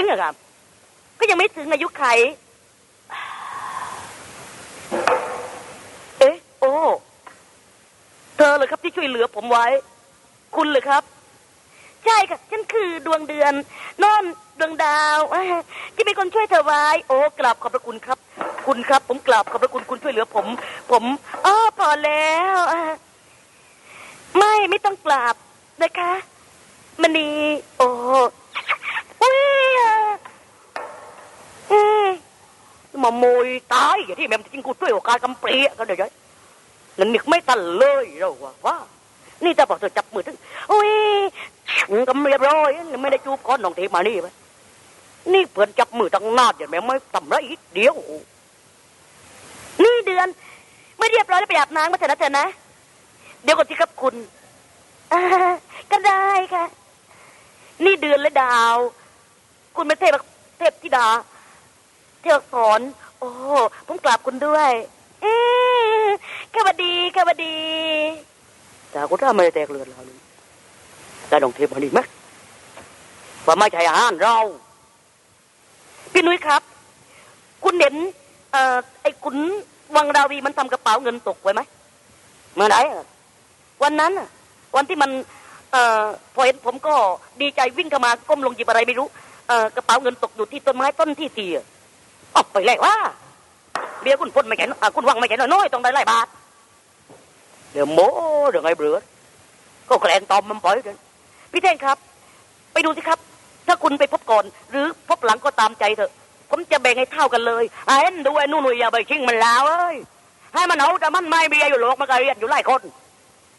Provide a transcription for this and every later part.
ริงเหรอครับ ก็ยังไม่ถึงอายุไข เอ๊ะ โอ้ เธอเลยครับที่ช่วยเหลือผมไว้ คุณเลยครับ ใช่ค่ะฉันคือดวงเดือนนอนดวงดาวที่เป็นคนช่วยเธอไว้ โอ้กราบขอบพระคุณครับ คุณครับ ผมกราบขอบพระคุณคุณช่วยเหลือผม ผมอ้อพอแล้วไม่ไม่ต้องกราบนะคะมันนีโอ้ยอะอืม มาโมยตายอย่างที่แม่มจริงกูช่วยโอกาสกำเปรียกันเดี๋ยวนั่นนึกไม่ตันเลยเราว่าว่านี่จะบอกเธอจับมือถึงอุ้ยกำเรียบร้อยไม่ได้จูบก้อนน้องเทมานี่ไหมนี่เพื่อนจับมือตั้งนานอย่างแม่ไม่ทำไรอีกเดียว นี่เดือน ไม่เรียบร้อยแล้วไปอาบน้ำมาเถอะนะเถอะนะ เดี๋ยวก่อนที่ครับคุณก็ได้ค่ะ นี่เดือนและดาว คุณเป็นเทพเทพธิดา เทพสอนโอ้ผมกราบคุณด้วยอืมกบดีกบดีแต่ก็ถ้าไม่ได้แตกเลือดเราเลยแต่ดองเทพมันดีไหมว่าไม่ใช่อาหารเรา พี่นุ้ยครับ คุณเห็นเอ่อไอ้ขุนวังราวีมันทำกระเป๋าเงินตกไว้ไหมเมื่อไหร่อะวันนั้นอะวันที่มันเอ่อพอเห็นผมก็ดีใจวิ่งเข้ามาก้มลงหยิบอะไรไม่รู้เอ่อกระเป๋าเงินตกอยู่ที่ต้นไม้ต้นที่สี่ ออกไปเลยว่าเบี้ยคุณพ้นไม่แก่นอะคุณวังไม่แก่น้อยต้องได้หลายบาทเดี๋ยวโม้เดี๋ยวไงเบือก็แกล้งตอมมันปล่อยกันพี่เท่งครับ ไปดูสิครับ ถ้าคุณไปพบก่อน หรือพบหลังก็ตามใจเถอะ ผมจะแบ่งให้เท่ากันเลยไอ่าเห็นดูไอ้นู่นหนุ่ยอย่าไปชิงมันแล้วเอ้ยให้มันเอาแต่มันไม่เบียอยู่หรอกมันก็เรียนอยู่หลายคน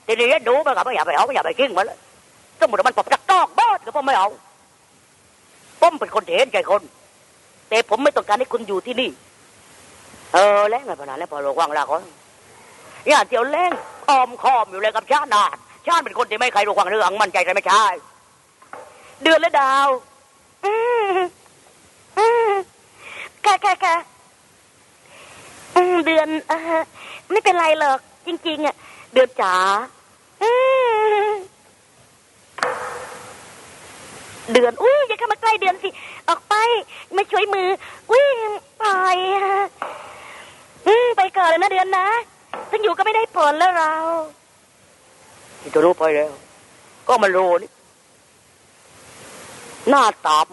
ทีนี้ดูมันก็ไม่อยากไปเอาไม่อยากไปชิงมันเลยสมมติว่ามันปอบจักตอกบอดก็ผมไม่เอาผมเป็นคนเห็นใจคน แต่ผมไม่ต้องการให้คุณอยู่ที่นี่ เออแล้วไงพนันแล้วพอระวังลาก่อนอย่าเที่ยวเล่งออมคอมอยู่เลยกับชาตินาดชาติเป็นคนที่ไม่ใครรู้ความเรื่องมั่นใจใช่ไม่ใช่ เดือนและดาวอืมอืมค่ะค่ะค่ะเดือนอไม่เป็นไรหรอกจริง ๆอะเดือนจ๋าอืม เดือน อุ้ยอย่าเข้ามาใกล้เดือนสิ ออกไปไม่ช่วยมือ อุ้ยปล่อยอะอืมไปก่อนเลยนะเดือนนะซึ่งอยู่ก็ไม่ได้ผลแล้วเราที่ตัวรู้ไปแล้ว ก็มาโลนี่หน้าตาม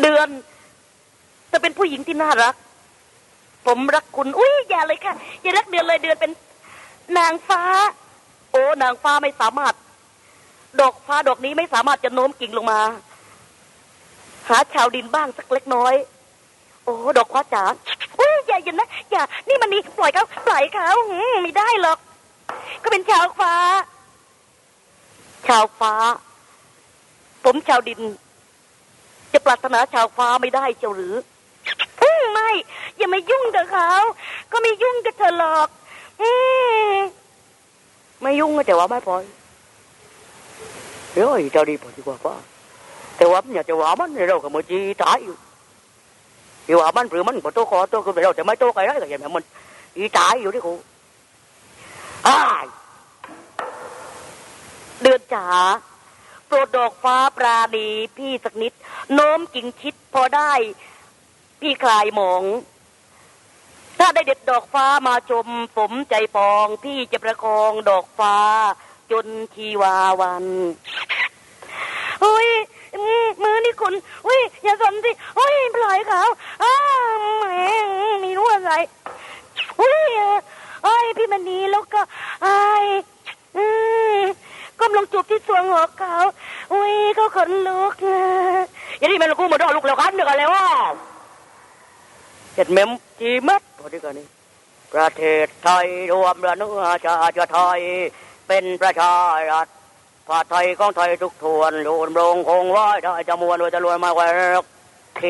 เดือนจะเป็นผู้หญิงที่น่ารัก ผมรักคุณอุ้ยอย่าเลยค่ะอย่ารักเดือนเลยเดือนเป็น นางฟ้า โอ้นางฟ้าไม่สามารถ ดอกฟ้าดอกนี้ไม่สามารถจะโน้มกิ่งลงมา หาชาวดินบ้างสักเล็กน้อย โอ้ดอกฟ้าจ๋าอุ้ยอย่าอย่านะอย่า นี่มันนี่ปล่อยเขาปล่อยเขาหืมไม่ได้หรอก ก็เป็นชาวฟ้า ชาวฟ้า ผมชาวดิน จะปรารถนาชาวฟ้าไม่ได้เจ้าหรือไม่อย่ามายุ่งกับเขาก็ไม่ยุ่งกับเธอหรอกอืมไม่ยุ่งก็แต่ว่าไม่พอ เดียวไอ้เจ้าดีพอดีกว่าฟ้าแต่ว่ามันอยากจะว่ามันเราก็มาจีตายอยู่อยู่ว่ามันหรือมันก็โตคอโตก็เราจะไม่โตใครได้ก็อย่างนั้นมันอีตายอยู่ที่กูอ้ายเดือนจ๋าโปรดดอกฟ้าปราณีพี่สักนิด โน้มกิ่งชิดพอได้ พี่คลายหมอง ถ้าได้เด็ดดอกฟ้ามาชมผมใจปอง พี่จะประคองดอกฟ้า จนทีวาวันอุ้ยมือนี่คุณอุ้ยอย่าสนสิอุ้ยปล่อยเขาอ้าแหมมีรู้อะไรอุ้ยเอ้ยพี่มันนีแล้วก็ไอ้ยอืมก้มลงจูบที่สวงหัวเขาอุ้ยเขาขนลุกอย่าที่มันกูมาดอลูกแล้วกันเดี๋ยวกันแล้วว่าเจ็ดเมมจีมัดพอดีกันนี่ประเทศไทยรวมเระเนื้อชาติไทย เป็นประชารัฐผาไทยของไทยทุกทวนอยู่ดำรงคงไว้ได้จะมวนไว้จะรวยมากกว่าเค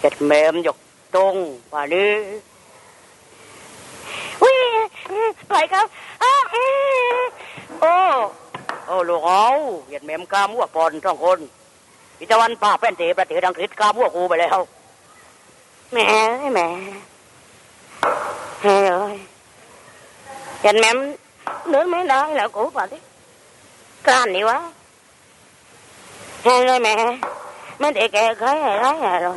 เจ็ดเมมยกตรงป่านี้อุ้ยปล่อยเขาอ้าวอืมโอ้โอ้ลูกเอาเหยียดเมมกามวัวปอนสองคนอิตาวันป้าเป็นเตะประเทศอังกฤษกามวัวกูไปแล้วแหมแหมเฮ้ย เหยียดเมมเนื้อไม่ได้แล้วกูป่ะที่กล้านนี่วะ Hay rồi mẹ Mấy để kẻ gái à gái à rồi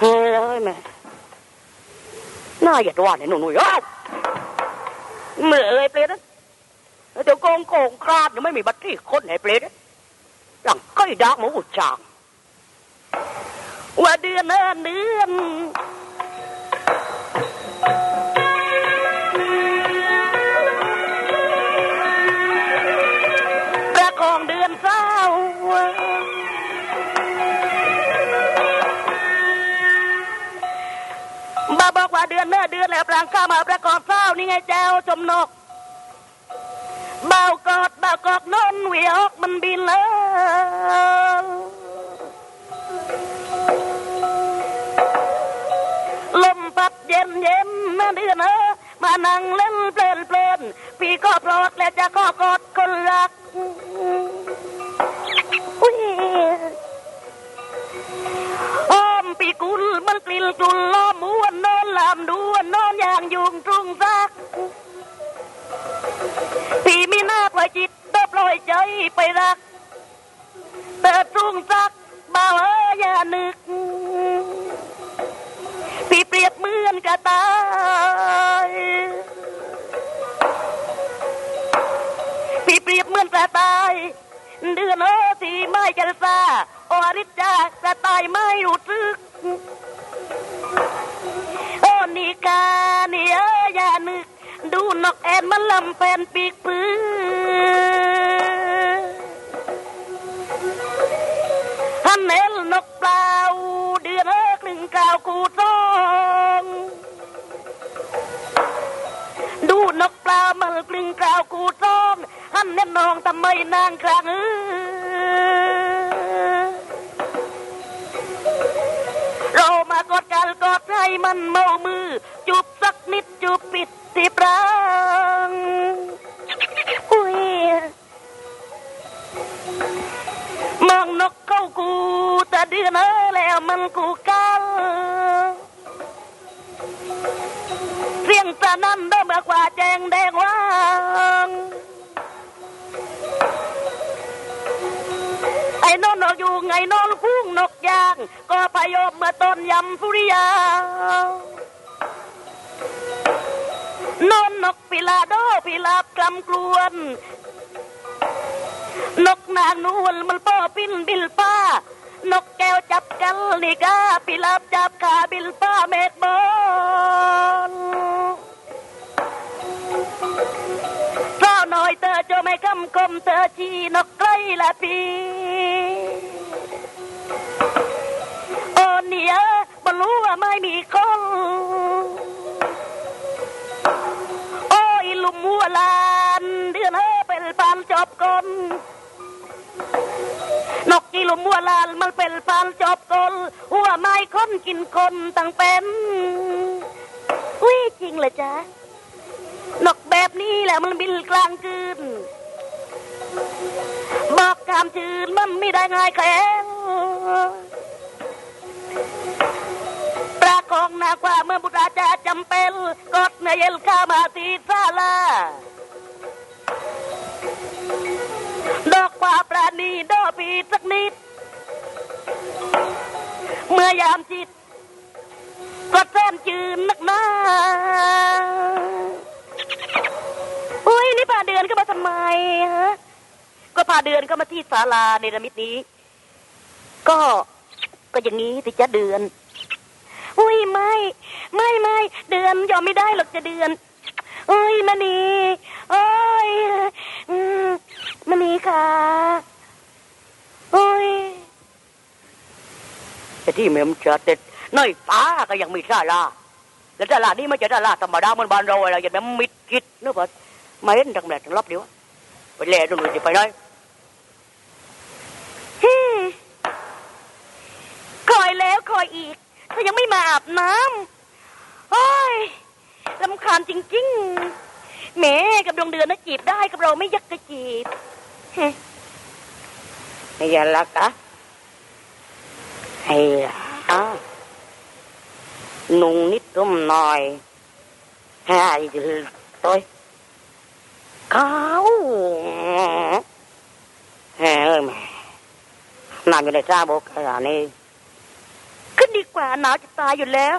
Hay rồi mẹ Nói vậy đoan này nụ nụi áo Mẹ ơi plê đó Tiểu con con khát nó mới bị bắt thì khôn này plê đó Đằng cây đá mũ của chàng ว่าเดื เดือนเนื้อเดือนแล้วปรางข้ามาประกอบเศร้านี่ไงเจ้าจมนกเบากอดเบากอดนนเหวียกมันบินเลยลมพัดเย็นเย็นมาเดือนเออมานั่งเล่นเพลินเพลินพี่ก็โปรดและจะก็กอด โออริจากกระตายไม่รู้สึกโอนิกานี่เอ้ยอย่านึก ดูนกแอนมันลำแฟนปีกพื้นฮันเนลนกเปล่า เดือนเอกหนึ่งกาวกูซองดูนกปลามันกลึงกล่าวกูซองฮันเนลนองทำไมนางครางเออ เรามากอดกันกอดให้มันเมามือ จูบสักนิดจูบปิดที่ปรางอุ้ยมองนกเข้ากูแต่เดือนเออแล้วมันกูกันเสียงสนั่นได้มากกว่าแจงแดงว่าง ไอ้นอนนกอยู่ไงนอนฟุ้งนกยาง ก็พยมเมื่อต้นยำสุริยานอนนกปิลาโดปิลาบกำกลวน นกนางนวลมันป้อปินบิลป้า นกแก้วจับกันนี่กาปิลาบจับขาบิลป้าเมฆบอลเจ้าหน่อยเธอจะไม่คำคมเธอชีนก ใกล้ละปีโอเนียบรรู้ว่าไม่มีคนโอ้ยลุมหัวลานเดือนเฮเป็นปานจบกลนกกีลุมหัวลานมันเป็นปานจบกลหัวไม้คนกินคนตั้งเป็นอุ้ยจริงเหรอจ๊ะนกแบบนี้แหละมันบินกลางคืน บอกกามชืนมันไม่ได้ง่ายแข็งปราคองหนาว่าเมื่อบุตรอาจารย์จำเป็นกดเนยเยลข้ามาตีซาลาดอกว่าปราณีดอกปีสักนิด เมื่อยามจิตก็แซมจืนนักหนาอุ้ยนี่พาเดือนก็มาทำไมฮะ พาเดือนก็มาที่ศาลาในระมิดนี้ ก็ก็อย่างนี้สิจะเดือน อุ้ยไม่ ไม่ไม่เดือนยอมไม่ได้หรอกจะเดือนเอ้ยมณีเอ้ยอืมมณีค่ะเอ้ยแต่ที่เมมจะเด็ดน้อยฟ้าก็ยังมีศาลาแล้วศาลานี่ไม่ใช่ศาลาธรรมดามันบ้านเราอะไรอย่างนั้นมิดกิดนะบอสมาเห็นทางแหลกทางรอบเดียวไปแล่ดูหน่อยจะไปไหน อีก ถ้ายังไม่มาอาบน้ำโอ้ยลำคาญจริงๆแม่กับดวงเดือนนะจีบได้กับเราไม่ยักจะจีบเฮ้ยันละกะไอ้อะนุ่งนิดนุ่มหน่อยไอ้ตัวเขาเฮ้ยแม่นายอยู่ในจ้าบุกขนาดนี้ กว่าหนาวจะตายอยู่แล้ว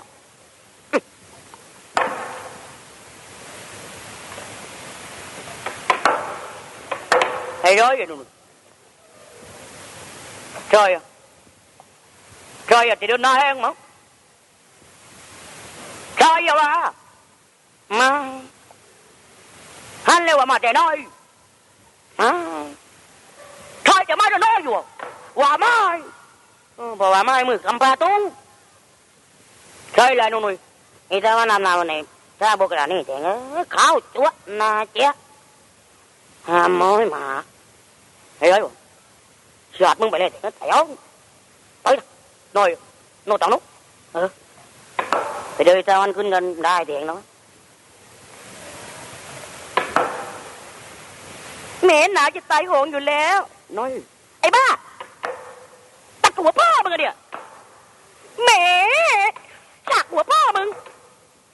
hay nói vậy luôn trời à trời à thì đứa nói hen mà trời à bà mà hắn leo mà trẻ nói à trờiจะมาจะน้อยอยู่ว่าไ เออบอกว่าไม่มือกำปาตุ้งใช่เลยนุ่นๆไอ้ถ้าว่านำนาวันนี้ถ้าบอกกรานนี่เจ๋งเอ้ยขาวจั๊วะนาเจ๊ยะห้ามม้อยหมา Ê ơi, sượt mừng phải lên, nó thẻ ống. Tới đó, rồi, nó tao lúc. Ừ. Thì đời sao anh cứ ngân đai tiền nó. แหมหนาจะตายโหงอยู่แล้ว Nói, ไอ้บ้า ตัดหัวพ่อมึงอะเนี่ยแหม หัวพ่อมึง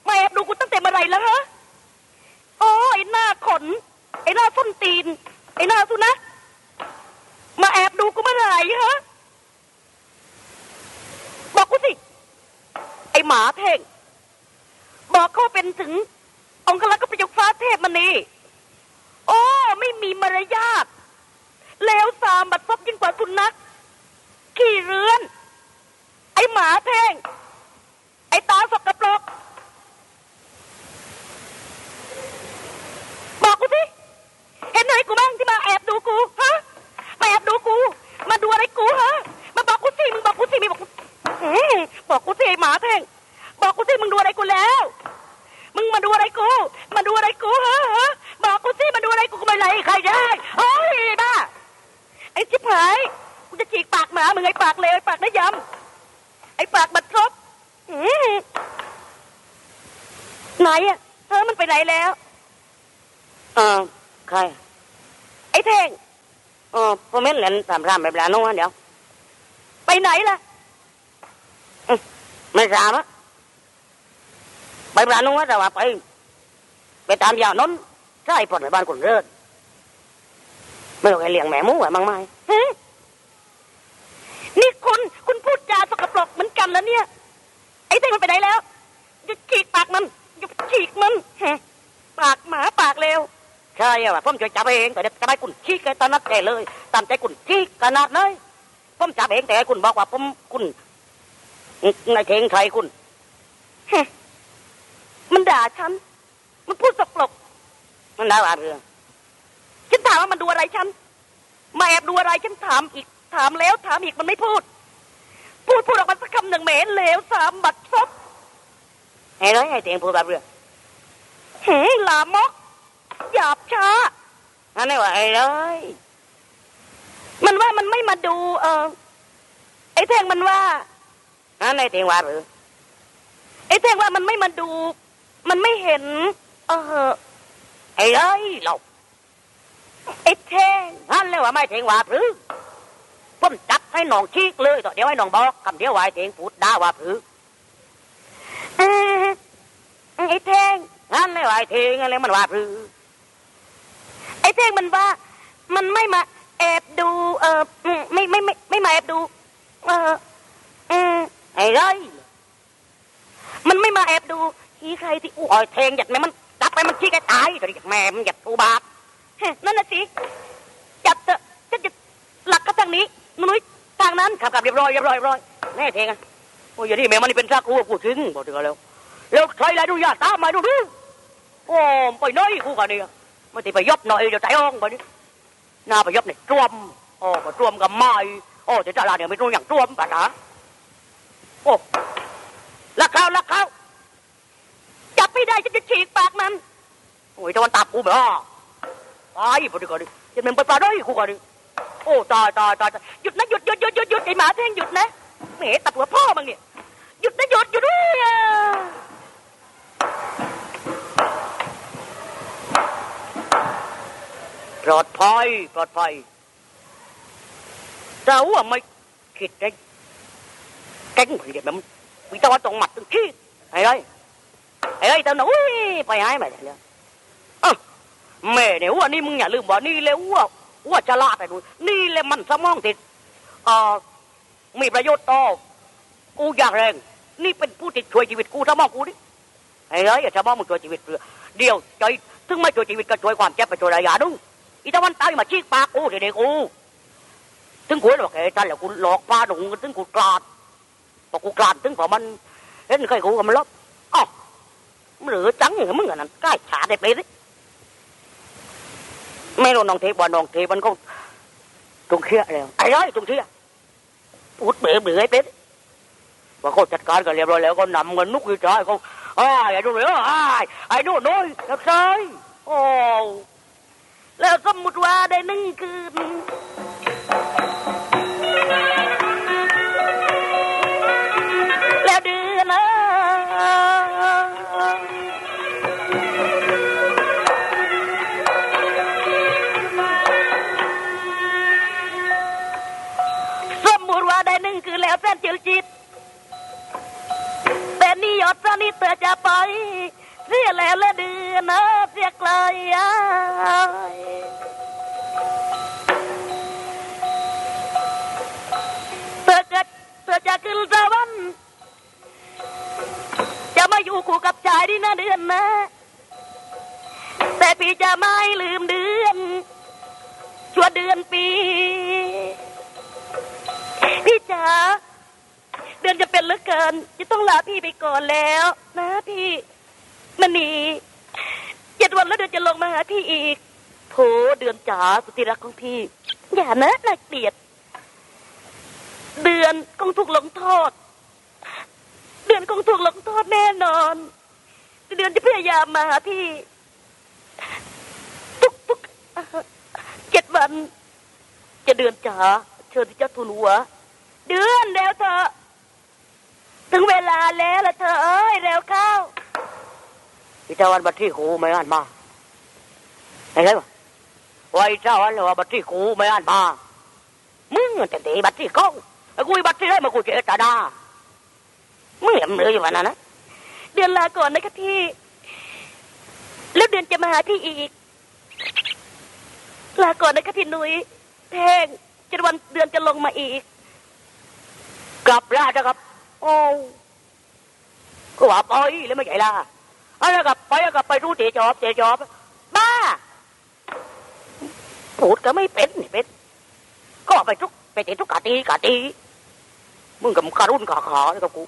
มาแอบดูกูตั้งแต่เมื่อไหรแล้วฮะโอ้ไอ้หน้าขน ไอ้หน้าส้นตีน ไอ้หน้าสุนัขมาแอบดูกูเมื่อไหร่ฮะบอกกูสิ ไอ้หมาเท่ง บอกเขาเป็นถึง องค์ลักษ์ก็ประยกฟ้าเทพมณีโอ้ไม่มีมารยาทเลวสามบัดซบยิ่งกว่าสุนัขขี่เรือน ไอหมาแท่ง ไอ้ตาสกปรกบอกกูสิเห็นไหนกูบ้างที่มาแอบดูกูฮะมาแอบดูกู มาดูอะไรกูฮะมาบอกกูสิมึงบอกกูสิมึงบอกกูเอ๊ะบอกกูสิไอหมาแท่งบอกกูสิมึงดูอะไรกูแล้ว มึงมาดูอะไรกู มาดูอะไรกูฮะฮะบอกกูสิมาดูอะไรกูกูไม่ไหลใครได้เฮ้ยบ้าไอ้ชิบหายกูจะฉีกปากหมามึงไอ้ปากเลวไอ้ปากน้ายำไอ้ปากบัดซบ อื้อหือไหนอะเธอมันไปไหนแล้ว ờ, khai. ไอ้เท่ง Ờ, có mấy lần làm ra mày là nó đéo. ไปไหนล่ะ Mày ra đó. Mày ra nó rồi mà phải. Mày tạm vào nó. Sai phần mày ban quần rớt. Mày được cái liền mẹ muốn rồi mang mai. ฮะนี่คุณ คุณพูดจาสกปรกเหมือนกันแล้วเนี่ยไอ้เท่งมันไปไหนแล้วจะฉีกปากมันจะฉีกมันฮะปากหมาปากเลว Sai à, phong cho chả bèn, tại chả bay quần chi cái ta nát kề lời, tạm chạy quần chi cả nát nơi. Phong chả bèn แต่คุณบอกว่าผมคุณในเทงไทยคุณฮะมันด่าฉัน มันพูดสกปรกมันน่าว่าเรื่องฉันถามว่ามันดูอะไรฉันมาแอบดูอะไรฉันถามอีก ถามแล้วถามอีกมันไม่พูด พูดพูดออกมาสักคำหนึ่งเหม็นเหลวสามบัดซบไอ้น้อยไอ้เตียงพูดแบบเรื่องหืมลามก หยาบช้าอันนี้ว่าไอ้น้อยมันว่ามันไม่มาดู เออไอ้แทงมันว่าอันนี้เตียงว่าหรือไอ้แทงว่ามันไม่มาดู มันไม่เห็น เออไอ้น้อยหลบไอ้แทงอันนี้ว่าไม่เตียงว่าหรือ ผมจับให้น้องชีกเลยต่อเดี๋ยวให้น้องบอกคำเดียวว่าไอ้เตียงพูดด่าว่าหรือเออไอ้แทงอันนี้ว่าไอ้เตียงอะไรมันว่าหรือไอ้แทงมันว่า มันไม่มาแอบดู เอออืมไม่ไม่ไม่ไม่มาแอบดู เอออืมไอ้น้อยมันไม่มาแอบดูทีใครที่อ้วโอ้ยเทงหยัดแม่มันจับไปมันชี้แกตายตัวนี้หยัดแม่มันหยัดกูบาปเฮ้นั่นน่ะสิจับเถอะฉันจะหลักก็ทางนี้ นุ้ยทางนั้นขับกลับเรียบร้อยเรียบร้อยเรียบร้อยแน่เทงอะโอ้ยอย่างนี้แม่มันนี่เป็นซักกูกูถึงบอกถึงแล้วแล้วใครอะไรดูย่าตามมาดูดูโอ้ไปน้อยกูกันเนี่ยไม่ติไปยบหน่อยเดี๋ยวใจอ่องไปนี่หน้าไปยบเนี่ยจวมโอ้ก็จวมกับไม้โอ้เดี๋ยวตลาเนี่ยไม่รู้อย่างจวมปัญหาโอ้ลักเขาลักเขาจับไม่ได้ฉันจะฉีกปากมันโอ้ยตะวันตับกูเหรอตายพอดีก่อนดิจะเป็นไปปลาด้กูก่อนดิ โอ้ตายตายตายหยุดนะหยุดหยุดหยุดหยุดหยุดไอหมาแท่งหยุดนะแหมตับหัวพ่อมึงเนี่ยหยุดนะหยุดหยุดด้วยปลอดภัยปลอดภัยแต่ว่าไม่คิดได้แก๊งเด็กมันมีตะวันตรงหมัดตรงขี้ไอ้ไรไอ้ไรตอนนั้นอุ้ยไปหายไปเนี่ยอะแม่เนี่ยว่านี่มึงอย่าลืมว่านี่เลยว่า ว่าจะลาดไปดูนี่เลยมันสมองติดอ่อมีประโยชน์ต่อกูอยากแรง นี่เป็นผู้ติดช่วยชีวิตกูถ้ามองกูดิไอ้เอ้ยอย่าจะมองมึงช่วยชีวิตเรือเดียวใจถึงไม่ช่วยชีวิตก็ช่วยความเจ็บไปช่วยระยะนึงอีตะวันตายมาชี้ปากกูเด็กกูถึงกูบอกไอ้ท่านแล้วกูหลอกพาหนุ่งถึงกูกลาดพอกูกลาดถึงพอมันเห็นใครกูก็มันลบอ๋อมันเหลือจังเหรอมึงอันนั้นใกล้ฉาได้ไปสิ ไม่รู้น้องเทปว่าน้องเทปมันก็ตรงเชี่ยแล้วไอ้ร้อยตรงเชี่ยพูดเบื่อเบื่อไอ้เป็ดว่าเขาจัดการกันเรียบร้อยแล้วก็นำเงินนุกอยู่ใจเขาอ้าไอ้ดูเลยอ้ไอ้ดูน้อยรับใช่โอ้แล้วสมมติว่าได้หนึ่งคืน แฟนจิลจิตแต่นี่ยอดซะนี่เธอจะไป เสียแล้วละเดือนนะเสียไกลอ้ายเธอจะเธอจะขึ้นสวรรค์จะมาอยู่คู่กับชายที่น่าเดือนนะ แต่พี่จะไม่ลืมเดือนชั่วเดือนปีพี่จ๋า ดือนจะเป็นเหลือเกิน จะต้องลาพี่ไปก่อนแล้ว นะพี่มันนีเจ็ดวันแล้วเดือนจะลงมาหาพี่อีกโถเดือนจ๋าสุดที่รักของพี่ อย่านะน่าเกลียด เดือนคงถูกลงโทษ เดือนคงถูกลงโทษแน่นอน เดือนจะพยายามมาหาพี่ ทุกทุกเจ็ดวัน จะเดือนจ๋าเชิญที่เจ้าทุนหัว เดือนเร็วเถอะ ถึงเวลาแล้วละเธอเอ้ยเร็วเข้าอีเจ้าวันบัตรที่กูไม่อ่านมาไอ้ไรวะว่าอีเจ้าวันเลยว่าบัตรที่กูไม่อ่านมามึงแต่ตีบัตรที่เขาไอ้กูอีบัตรที่ได้มากูเจตนามึงเหลี่ยมเลยอยู่วันนั้นนะเดือนลาก่อนนะคะพี่ แล้วเดือนจะมาหาพี่อีก ลาก่อนนะคะพี่หนุยแพงจนวันเดือนจะลงมาอีก กลับแล้วนะครับ โอ้ก็ว่าไปแล้วไม่ใช่ล่ะอะไรกับไปแล้วกลับไปรู้เจจอบเจจอบบ้าพูดก็ไม่เป็นนี่เป็นก็ไปทุกไปเจทุกกาตีกาตีมึงกับการุนขาขาเลยกับกู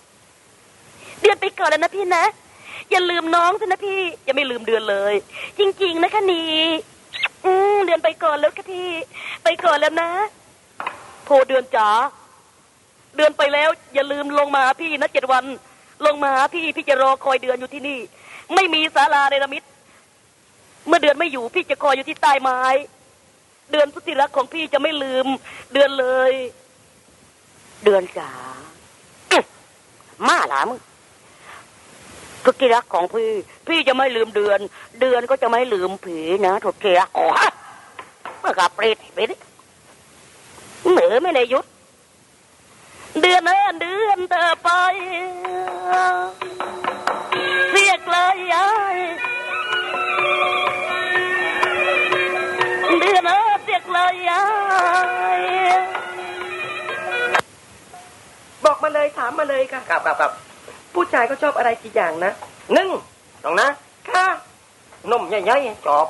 เดือนไปก่อนแล้วนะพี่นะ อย่าลืมน้องสินะพี่ อย่าไม่ลืมเดือนเลย จริง ๆ นะคะนีอืมเดือนไปก่อนแล้วค่ะพี่ ไปก่อนแล้วนะโทรเดือนจ๋า เดือนไปแล้ว อย่าลืมลงมาพี่นะเจ็ดวัน ลงมาพี่พี่จะรอคอยเดือนอยู่ที่นี่ ไม่มีศาลาเนรมิตเมื่อเดือนไม่อยู่พี่จะคอยอยู่ที่ใต้ไม้ เดือนสุที่รักของพี่จะไม่ลืม เดือนเลย เดือนจ๋าอื้อมาหลามึงสุที่รักของพี่ พี่จะไม่ลืมเดือน เดือนก็จะไม่ลืมผีนะสุดที่รักอ๋อเมื่อกับเปรตไปดิเหนือไม่ได้ยุด เดือนเอ้นเดือนเธอไปเสียกเลยยายเดือนเอ้เสียกเลยยายบอกมาเลยถามมาเลยค่ะ ครับครับครับผู้ชายก็ชอบอะไรกี่อย่างนะหนึ่งตรงนะค่ะนมใหญ่ๆจอบ